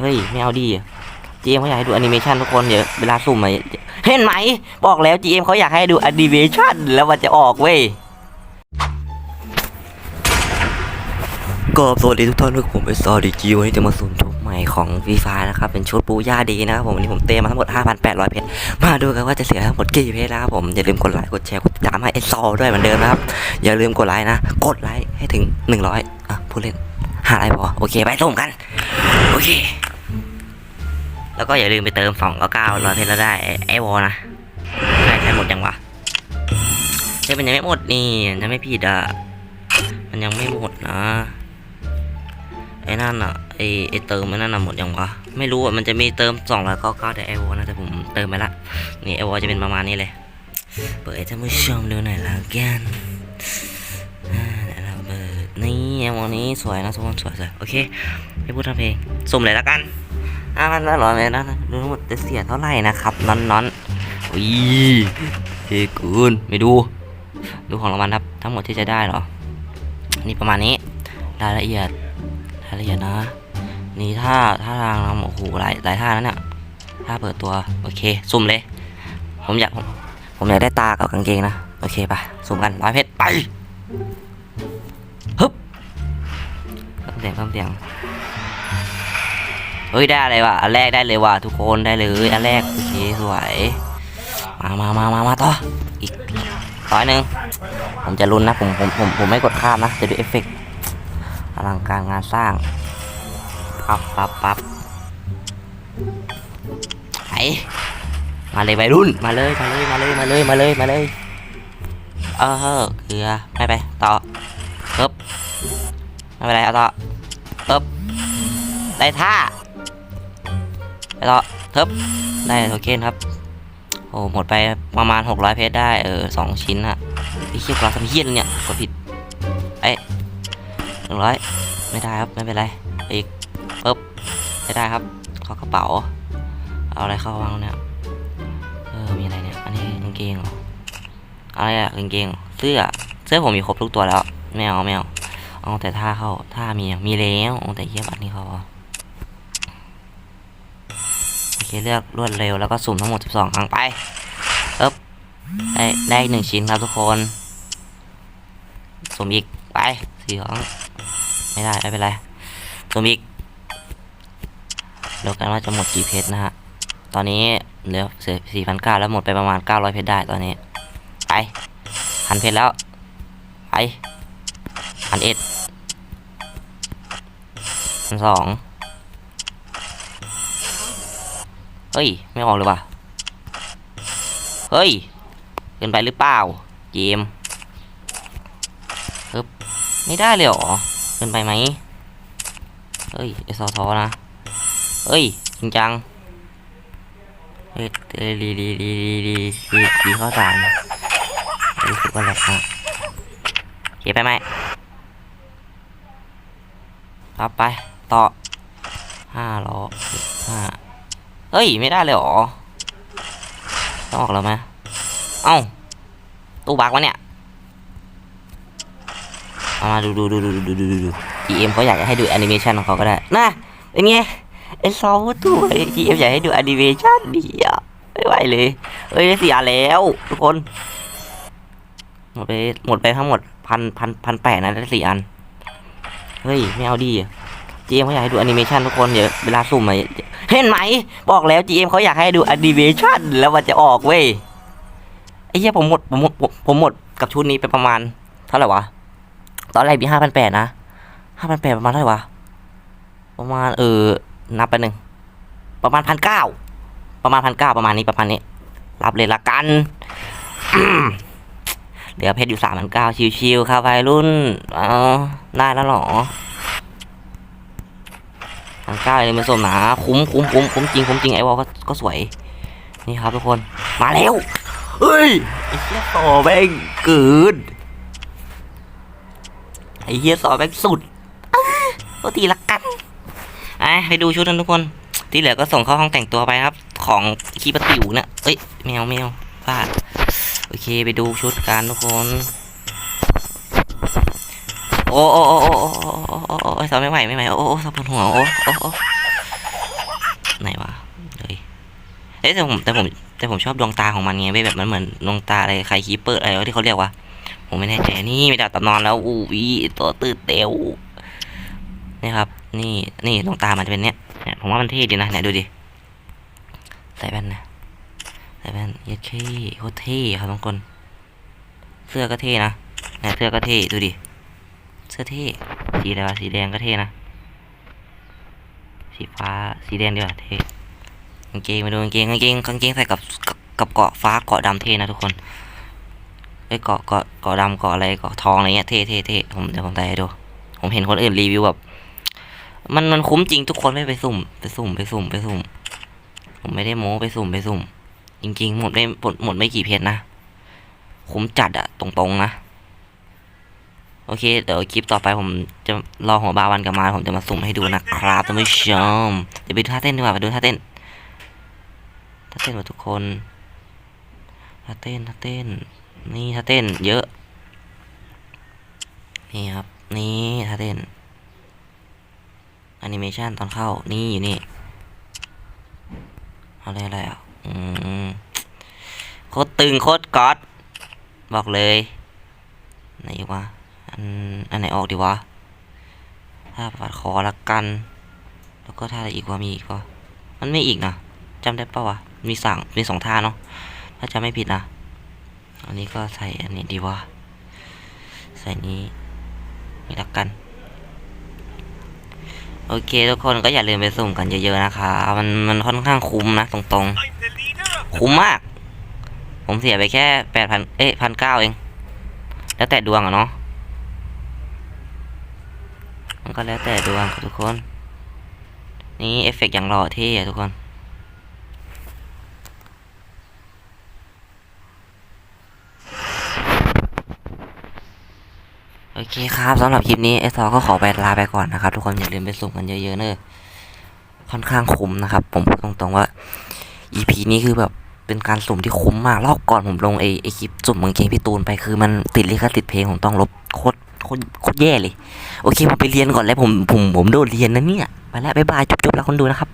เฮ้ยไม่เอาดีจีเอ็มเขาอยากให้ดูแอนิเมชันทุกคนเดี๋ยวเวลาสุ่มมาเห็นไหม บอกแล้วจีเอ็มเขาอยากให้ดูแอนิเมชันแล้วมันจะออกเว้ยก็สวัสดีทุกท่านด้วยผมเป็นซอดีจีวันนี้จะมาสุ่มชุดใหม่ของฟีฟานะครับ เป็นชุดปูย่าดีนะครับผมวันนี้ผมเตรียมมาทั้งหมด 5,800 เพชรมาดูกันว่าจะเสียทั้งหมดกี่เพชรนะครับผมอย่าลืมกดไลค์กดแชร์กดติดตามให้ไอซอด้วยเหมือนเดิมนะครับ อย่าลืมกดไลค์นะ กดไลค์ให้ถึง 100 อะพูดเล่นห้าไลค์พอ โอเค ไปสุ่มกัน โอเค แล้วก็อย่าลืมไปเติมสองเก้าเก้าร้อยเพชรแล้วได้ไอ้ไอวอนะใช่ใช่หมดยังวะใช่มันยังไม่หมดนี่ยังไม่ผิดอะมันยังไม่หมดนะไอ้นั่นอะไอ้ไอเติมไอ้นั่นอะหมดยังวะไม่รู้อะมันจะมีเติมสองร้อยเก้าเก้าแต่ไอวอนะแต่ผมเติมไปละนี่ไอวอจะเป็นประมาณนี้เลยเปิดท่านผู้ชมดูหน่อยละกันนี่ไอวอนี้สวยนะทุกคนสวยสวยโอเคไม่พูดทำเพลงสุ่มเลยละกัน อ่ามันอร่อยเลยนะดูทั้งหมดจะเสียเท่าไหร่นะครับนอนนอนอุ้ยเฮ้กูนไม่ดู ดูของรางวัลครับ ทั้งหมดที่จะได้เหรอ นี่ประมาณนี้ รายละเอียด รายละเอียดนะ นี่ท่าท่าทางนะโอ้โหหลายหลายท่านั้นเนี่ยท่าเปิดตัว โอเค สุ่มเลย ผมอยาก ผมผมอยากได้ตากับกางเกงนะ โอเคปะสุ่มกันร้อยเพชรไป ฮึบเพิ่มเสียงเพิ่มเสียง เฮ้ยได้อะไรวะอันแรกได้เลยว่ะทุกคนได้เลยอันแรกโอเคสวยมามามามามาต่ออีกร้อยหนึ่งผมจะลุ้นนะผมผมผมผมไม่กดข้ามนะจะดูเอฟเฟกต์อลังการงานสร้างปั๊บปั๊บปั๊บไอมาเลยวัยรุ่นมาเลยมาเลยมาเลยมาเลยมาเลยมาเลยเออเกลือไม่ไปต่อปึ๊บไม่เป็นไรเอาต่อปึ๊บได้ท่า ไปต่อเทิบได้โทเค็นครับ โอ้หมดไปประมาณ 600 เพชรได้ เออสองชิ้นอะไอ้เหี้ยกลาทำเหี้ยนเนี่ยกดผิดไอ้หนึ่งร้อยไม่ได้ครับ ไม่เป็นไรอีกปึ๊บไม่ได้ครับเข้ากระเป๋า เอาอะไรเข้าวางเนี่ยเออมีอะไรเนี่ยอันนี้กางเกงเหรออะไรอะกางเกงเสื้อเสื้อผมมีครบทุกตัวแล้วไม่เอาไม่เอาเอาแต่ท่าเข้าท่ามียังมีแล้วเอาแต่เหี้ยบัตรนี่เขาเอา โอ เคเลือกรวดเร็วแล้วก็สุ่มทั้งหมด 12 ครั้งไปเอ๊บได้ได้หนึ่งชิ้นครับทุกคน สุ่มอีกไปสี่ครั้งไม่ได้ไม่เป็นไรสุ่มอีกเดี๋ยวกันว่าจะหมดกี่เพชรนะฮะ ตอนนี้เหลือสี่พันเก้าแล้วหมดไปประมาณ900เพชรได้ตอนนี้ ไปพันเพชรแล้ว ไปพันเอ็ดพันสอง เฮ้ย ไม่ออกเลยว่ะ เฮ้ย เกินไปหรือเปล่า เกมปึ๊บไม่ได้เลยเหรอ เกินไปไหม เฮ้ยไอซอทอนะ เฮ้ย จริงจังเฮ้ยดีดีดีดีดีดีดีข้อสามรู้สึกว่าแหลกนะเก็บไปไหมต่อไป ต่อห้าล้อห้า เฮ้ย ไม่ได้เลยหรอต้องออกแล้วไหมเอ้า ตู้บักวะเนี่ยเอามาดูดูดูดูดูดูดูดู GM เขาอยากให้ดูแอนิเมชันของเขาก็ได้นะเป็นไงไอ้ซอฟตัว GM อยากให้ดูแอนิเมชันดีอะไม่ไหวเลยเอ้ยเสียแล้วทุกคน หมดไปหมดไปทั้งหมดพันพันพันแปดนะได้สี่อัน เฮ้ย ไม่เอาดีจีเอ็มเขาอยากให้ดูแอนิเมชันทุกคนเดี๋ยวเวลาสุ่มมา เห็นไหม บอกแล้ว GM เขาอยากให้ดูแอนิเมชันแล้วมันจะออกเว้ยไอ้เหี้ยผมหมดผมหมดผมหมดกับชุดนี้ไปประมาณ เท่าไหร่วะ ตอนแรกมีห้าพันแปดนะห้าพันแปดประมาณเท่าไหร่วะ ประมาณเออ นับไปหนึ่ง ประมาณพันเก้าประมาณพันเก้าประมาณนี้ประมาณนี้ รับเลยละกันเหลือเพชรอยู่สามพันเก้าชิวๆครับวัยรุ่น เอาได้แล้วหรอ เก้าเลยมันสมหนาคุ้มคุ้มคุ้มคุ้มจริงคุ้มจริงไอ้วอลก็ก็สวย นี่ครับทุกคนมาแล้วเฮ้ยไอ้เหี้ยต่อแม่งเกินไอ้เหี้ยต่อแม่งสุดอ้าปกติละกันอะไปดูชุดนั้นทุกคน ที่เหลือก็ส่งเข้าห้องแต่งตัวไปครับ ของคีปติวเนี่ยเอ้ยแมวแมวพลาดโอเคไปดูชุดกันทุกคน โอ้โอ้โอ้โอ้ โอ้อ้โอ้โอ้สาวไม่ไหวไม่ไหวโอ้โอ้สาวปวดหัวโอ้โอ้โอ้ไหนวะเฮ้ยเอ้ยแต่ผมแต่ผมแต่ผมชอบดวงตาของมันไงเว้ยแบบมันเหมือนดวงตาอะไรใครคีเปอร์อะไรที่เขาเรียกว่าผมไม่แน่ใจนี่ไมีดาวตำนอนแล้วอู้วีตัวตื่นเตียวนี่ครับ นี่นี่ดวงตามันจะเป็นเนี้ยเนี่ยผมว่ามันเท่ดีนะเนี่ยดูดิใส่แว่นนะใส่แว่นยัดเท่โคตรเท่ครับทุกคน เสื้อก็เท่นะเนี่ยเสื้อก็เท่ดูดิ เสื้อเท่ สีอะไรวะสีแดงก็เท่นะ สีฟ้า สีแดงดีกว่าเท่กางเกงมาดูกางเกงกางเกงกางเกงใส่กับกับเกาะฟ้าเกาะดำเท่นะทุกคนไอ้ยเกาะเกาะเกาะดำเกาะอะไรเกาะทองอะไรเงี้ยเท่เท่เท่ผมเดี๋ยวผมใส่ให้ดู ผมเห็นคนอื่นรีวิวแบบ มันมันคุ้มจริงทุกคนไม่ไปสุ่ม ไปสุ่มไปสุ่มไปสุ่ม ผมไม่ได้โม้ไปสุ่มไปสุ่ม จริงๆหมดไม่หมดหมดไม่กี่เพจนะ คุ้มจัดอะตรงๆนะ โอเค เดี๋ยวคลิปต่อไปผมจะรอหัวบาวันกลับมาผมจะมาสุ่มให้ดูนะครับท่านผู้ชมเดี๋ยวไปดูท่าเต้นดีกว่าไปดูท่าเต้นท่าเต้นของทุกคนท่าเต้นท่าเต้น นี่ท่าเต้น เยอะ นี่ครับ นี่ท่าเต้นแอนิเมชันตอนเข้า นี่อยู่นี่เอาเลยอะไรอะอืมโคตรตึงโคตรก๊อตบอกเลย ไหนวะ อันอันไหนออกดีวะถ้าปัดคอละกัน แล้วก็ท่าอะไรอีกวะมีอีกวะมันไม่อีกนะจำได้ปะวะ มีสั่งมีสองท่าเนาะ ถ้าจำไม่ผิดนะ อันนี้ก็ใส่อันนี้ดีวะ ใส่นี้นี่ละกัน โอเคทุกคนก็อย่าลืมไปสุ่มกันเยอะๆนะคะ มันมันค่อนข้างคุ้มนะตรงๆ คุ้มมาก ผมเสียไปแค่แปดพันเอ๊ะพันเก้าเอง แล้วแต่ดวงอะเนาะ มันก็แล้วแต่ดวงครับทุกคน นี่เอฟเฟกต์อย่างหล่อเท่ทุกคน โอเคครับสำหรับคลิปนี้เอสก็ขอไปลาไปก่อนนะครับ ทุกคนอย่าลืมไปสุ่มกันเยอะๆเนอะค่อนข้างคุ้มนะครับ ผมพูดตรงๆว่า EP นี้คือแบบเป็นการสุ่มที่คุ้มมากรอบก่อนผมลงไอไอคลิปสุ่มกางเกงพี่ตูนไปคือมันติดลิขสิทธิ์เพลงผมต้องลบโคตร โคตรโคตรแย่เลย โอเคผมไปเรียนก่อนแล้วผมผมผมโดดเรียนนะเนี่ย ไปแล้วบ๊ายบายจบๆแล้วคนดูนะครับ